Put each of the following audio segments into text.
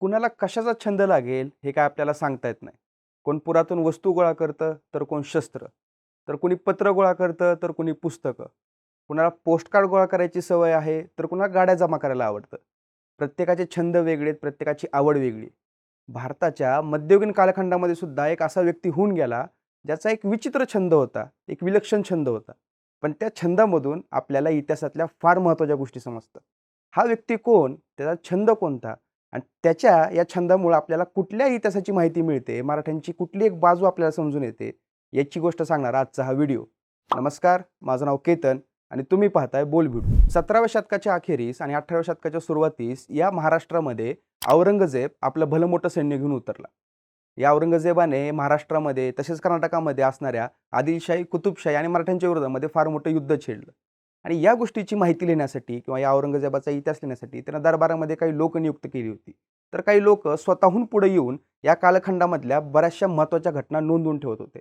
कुणाला कशाचा छंद लागेल हे काय आपल्याला सांगता येत नाही. कोण पुरातन वस्तू गोळा करतं तर कोण शस्त्र. तर कोणी पत्र गोळा करतं तर कोणी पुस्तकं. कुणाला पोस्टकार्ड गोळा करायची सवय आहे तर कुणाला गाड्या जमा करायला आवडतं. प्रत्येकाचे छंद वेगळे आहेत प्रत्येकाची आवड वेगळी. भारताच्या मध्ययुगीन कालखंडामध्ये सुद्धा एक असा व्यक्ती होऊन गेला ज्याचा एक विचित्र छंद होता एक विलक्षण छंद होता. पण त्या छंदामधून आपल्याला इतिहासातल्या फार महत्त्वाच्या गोष्टी समजतात. हा व्यक्ती कोण? त्याचा छंद कोणता? आणि त्याच्या या छंदामुळं आपल्याला कुठल्या इतिहासाची माहिती मिळते मराठ्यांची कुठली एक बाजू आपल्याला समजून येते याची गोष्ट सांगणार आजचा हा व्हिडिओ. नमस्कार माझं नाव केतन आणि तुम्ही पाहताय बोल व्हिडिओ सतराव्या शतकाच्या अखेरीस आणि अठराव्या शतकाच्या सुरुवातीस या महाराष्ट्रामध्ये औरंगजेब आपलं भलं मोठं सैन्य घेऊन उतरला. या औरंगजेबाने महाराष्ट्रामध्ये तसेच कर्नाटकामध्ये असणाऱ्या आदिलशाही कुतुबशाही आणि मराठ्यांच्या विरोधामध्ये फार मोठं युद्ध छेडलं. आणि या गोष्टीची माहिती लिहिण्यासाठी किंवा या औरंगजेबाचा इतिहास लिहिण्यासाठी त्यांना दरबारामध्ये काही लोक नियुक्त केली होती. तर काही लोक स्वतःहून पुढे येऊन या कालखंडामधल्या बऱ्याचशा महत्त्वाच्या घटना नोंदवून ठेवत होते.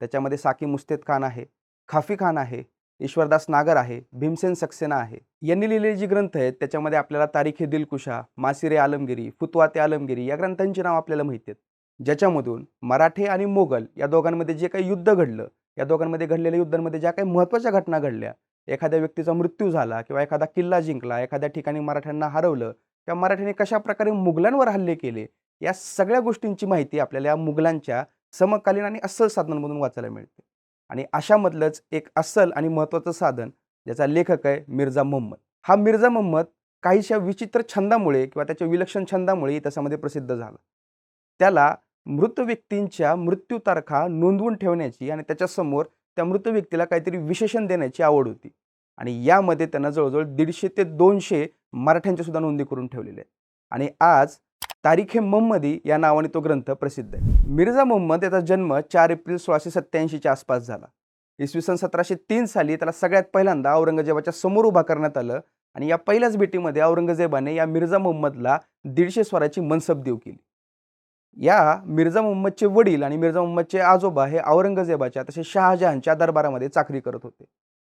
त्याच्यामध्ये साकी मुस्तेद खान आहे खाफी खान आहे ईश्वरदास नागर आहे भीमसेन सक्सेना आहे. यांनी लिहिलेले जी ग्रंथ आहेत त्याच्यामध्ये आपल्याला तारीखे दिलकुशा मासिरे आलमगिरी फुतवाते आलमगिरी या ग्रंथांची नाव आपल्याला माहिती आहेत. ज्याच्यामधून मराठे आणि मोगल या दोघांमध्ये जे काही युद्ध घडलं या दोघांमध्ये घडलेल्या युद्धांमध्ये ज्या काही महत्त्वाच्या घटना घडल्या एखाद्या व्यक्तीचा मृत्यू झाला किंवा एखादा किल्ला जिंकला एखाद्या ठिकाणी मराठ्यांना हरवलं किंवा मराठ्यांनी कशा प्रकारे मुघलांवर हल्ले केले या सगळ्या गोष्टींची माहिती आपल्याला या मुघलांच्या समकालीन आणि अस्सल साधनांमधून वाचायला मिळते. आणि अशामधलंच एक अस्सल आणि महत्त्वाचं साधन ज्याचा लेखक आहे मिर्झा मोहम्मद. हा मिर्झा मोहम्मद काहीशा विचित्र छंदामुळे किंवा त्याच्या विलक्षण छंदामुळे इतिहासामध्ये प्रसिद्ध झाला. त्याला मृत व्यक्तींच्या मृत्यू तारखा नोंदवून ठेवण्याची आणि त्याच्यासमोर त्या मृत व्यक्तीला काहीतरी विशेषण देण्याची आवड होती. आणि यामध्ये त्यांना जवळजवळ दीडशे ते दोनशे मराठ्यांच्या सुद्धा नोंदी करून ठेवलेल्या आहेत. आणि आज तारीखे मोहम्मदी या नावाने तो ग्रंथ प्रसिद्ध आहे. मिर्झा मोहम्मद याचा जन्म चार एप्रिल सोळाशे सत्त्याऐंशीच्या आसपास झाला. इसवी सन सतराशे तीन साली त्याला सगळ्यात पहिल्यांदा औरंगजेबाच्या समोर उभा करण्यात आलं. आणि या पहिल्याच भेटीमध्ये औरंगजेबाने या मिर्झा मोहम्मदला दीडशे स्वराची मनसब देऊ केली. या मिर्झा मोहम्मदचे वडील आणि मिर्झा मोहम्मदचे आजोबा हे औरंगजेबाच्या तसेच शहाजहानच्या दरबारामध्ये चाकरी करत होते.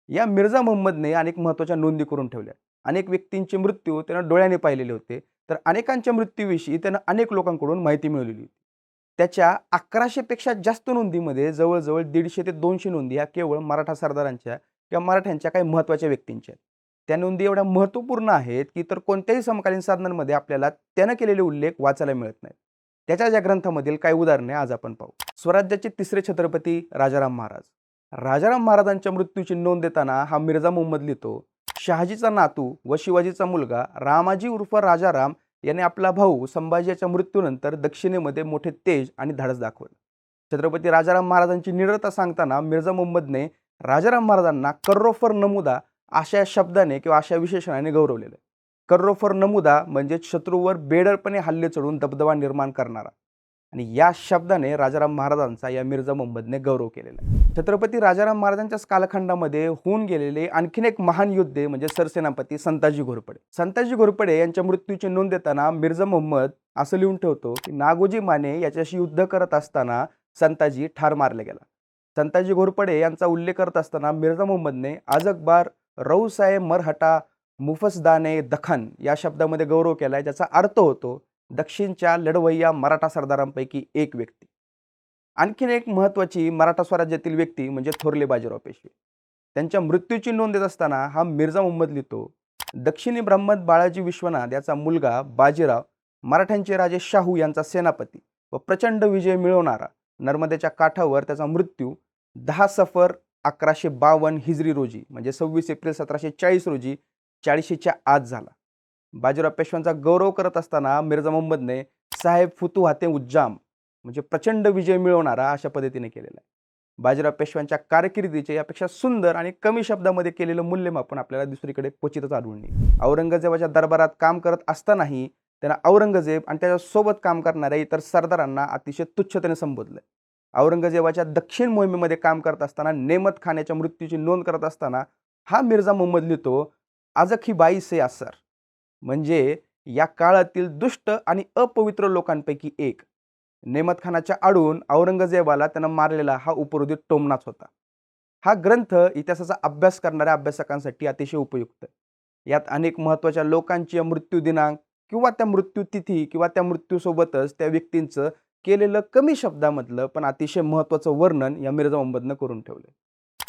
या मिर्झा मोहम्मदने अनेक महत्त्वाच्या नोंदी करून ठेवल्या. अनेक व्यक्तींचे मृत्यू त्यानं डोळ्याने पाहिलेले होते. तर अनेकांच्या मृत्यूविषयी त्यानं अनेक लोकांकडून माहिती मिळवलेली होती. त्याच्या अकराशेपेक्षा जास्त नोंदीमध्ये जवळजवळ दीडशे ते दोनशे नोंदी ह्या केवळ मराठा सरदारांच्या किंवा मराठ्यांच्या काही महत्त्वाच्या व्यक्तींच्या आहेत. त्या नोंदी एवढ्या महत्त्वपूर्ण आहेत की तर कोणत्याही समकालीन साधनांमध्ये आपल्याला त्यानं केलेले उल्लेख वाचायला मिळत नाहीत. त्याच्या ज्या ग्रंथामधील काही उदाहरणे आज आपण पाहू. स्वराज्याचे तिसरे छत्रपती राजाराम महाराज. राजाराम महाराजांच्या मृत्यूची नोंद देताना हा मिर्झा मोहम्मद लिहितो शहाजीचा नातू व शिवाजीचा मुलगा रामाजी उर्फ राजाराम याने आपला भाऊ संभाजीच्या मृत्यूनंतर दक्षिणेमध्ये मोठे तेज आणि धाडस दाखवलं. छत्रपती राजाराम महाराजांची निरता सांगताना मिर्झा मोहम्मदने राजाराम महाराजांना कर्रोफर नमुदा अशा शब्दाने किंवा अशा विशेषणाने गौरवलेलं आहे. कर्रोफर नमुदा म्हणजे शत्रूवर बेडरपणे हल्ले चढून दबदबा निर्माण करणारा. आणि या शब्दाने राजाराम महाराजांचा या मिर्झा मोहम्मदने गौरव केलेला आहे. छत्रपती राजाराम महाराजांच्याच कालखंडामध्ये होऊन गेलेले आणखीन एक महान योद्धे म्हणजे सरसेनापती संताजी घोरपडे. संताजी घोरपडे यांच्या मृत्यूची नोंद देताना मिर्झा मोहम्मद असं लिहून ठेवतो की नागोजी माने याच्याशी युद्ध करत असताना संताजी ठार मारला गेला. संताजी घोरपडे यांचा उल्लेख करत असताना मिर्झा मोहम्मदने आजकबार रऊसाहेब मरहटा मुफसदाने दखन या शब्दामध्ये गौरव केला आहे ज्याचा अर्थ होतो दक्षिणच्या लढवय्या मराठा सरदारांपैकी एक व्यक्ती. आणखीन एक महत्त्वाची मराठा स्वराज्यातील व्यक्ती म्हणजे थोरले बाजीराव पेशवे त्यांच्या मृत्यूची नोंद देत असताना हा मिर्झा मोहम्मद लिहितो दक्षिणी ब्रह्मद बाळाजी विश्वनाथ याचा मुलगा बाजीराव मराठ्यांचे राजे शाहू यांचा सेनापती व प्रचंड विजय मिळवणारा नर्मदेच्या काठावर त्याचा मृत्यू दहा सफर अकराशे बावन्न हिजरी रोजी म्हणजे सव्वीस एप्रिल सतराशे चाळीस रोजी चाळीशीच्या आत झाला. बाजीराव पेशव्यांचा गौरव करत असताना मिर्झा मोहम्मदने साहेब फुतुहाते उज्जाम म्हणजे प्रचंड विजय मिळवणारा अशा पद्धतीने केलेला आहे. बाजीराव पेशव्यांच्या कारकिर्दीचे यापेक्षा सुंदर आणि कमी शब्दामध्ये केलेलं मूल्यमापन आपल्याला दुसरीकडे क्वचितच आढळून येईल. औरंगजेबाच्या दरबारात काम करत असतानाही त्यांना औरंगजेब आणि त्याच्यासोबत काम करणाऱ्या इतर सरदारांना अतिशय तुच्छतेने संबोधलं औरंगजेबाच्या दक्षिण मोहिमेमध्ये काम करत असताना नेमत खाण्याच्या मृत्यूची नोंद करत असताना हा मिर्झा मोहम्मद लिहितो आजखी बाई से असर. म्हणजे या काळातील दुष्ट आणि अपवित्र लोकांपैकी एक. नेमत खानाच्या आडून औरंगजेबाला त्यानं मारलेला हा उपरोधित टोमनाच होता. हा ग्रंथ इतिहासाचा अभ्यास करणाऱ्या अभ्यासकांसाठी अतिशय उपयुक्त. यात अनेक महत्त्वाच्या लोकांची मृत्यू दिनांक किंवा त्या मृत्यू तिथी किंवा त्या मृत्यूसोबतच त्या व्यक्तींचं केलेलं कमी शब्दामधलं पण अतिशय महत्त्वाचं वर्णन या मिर्झा मोहम्मदनं करून ठेवलं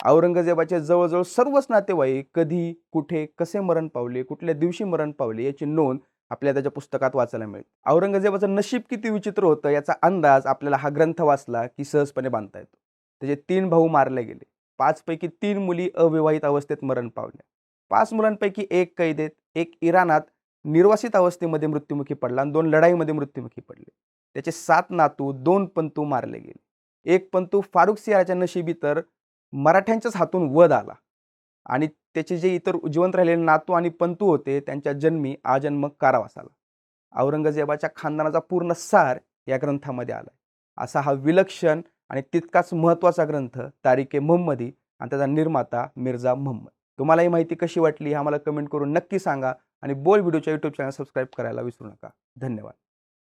औरंगजेबाचे जवळजवळ सर्वच नातेवाईक कधी कुठे कसे मरण पावले कुठल्या दिवशी मरण पावले याची नोंद आपल्याला त्याच्या पुस्तकात वाचायला मिळते औरंगजेबाचं नशीब किती विचित्र होतं याचा अंदाज आपल्याला हा ग्रंथ वाचला की सहजपणे बांधता येतो. त्याचे तीन भाऊ मारले गेले. पाचपैकी तीन मुली अविवाहित अवस्थेत मरण पावल्या. पाच मुलांपैकी एक कैदेत एक इराणात निर्वासित अवस्थेमध्ये मृत्युमुखी पडला आणि दोन लढाईमध्ये मृत्युमुखी पडले. त्याचे सात नातू दोन पंतू मारले गेले. एक पंतू फारुख सियाराच्या नशिबी तर मराठ्यांच्याच हातून वध आला. आणि त्याचे जे इतर जिवंत राहिलेले नातू आणि पंतू होते त्यांच्या जन्मी आजन्म कारावास आला. औरंगजेबाच्या खानदानाचा पूर्ण सार या ग्रंथामध्ये आला असा हा विलक्षण आणि तितकाच महत्त्वाचा ग्रंथ तारिके मोहम्मदी आणि त्याचा निर्माता मिर्झा मोहम्मद. तुम्हाला ही माहिती कशी वाटली हे आम्हाला कमेंट करून नक्की सांगा आणि बोल व्हिडिओच्या यूट्यूब चॅनल सबस्क्राईब करायला विसरू नका. धन्यवाद.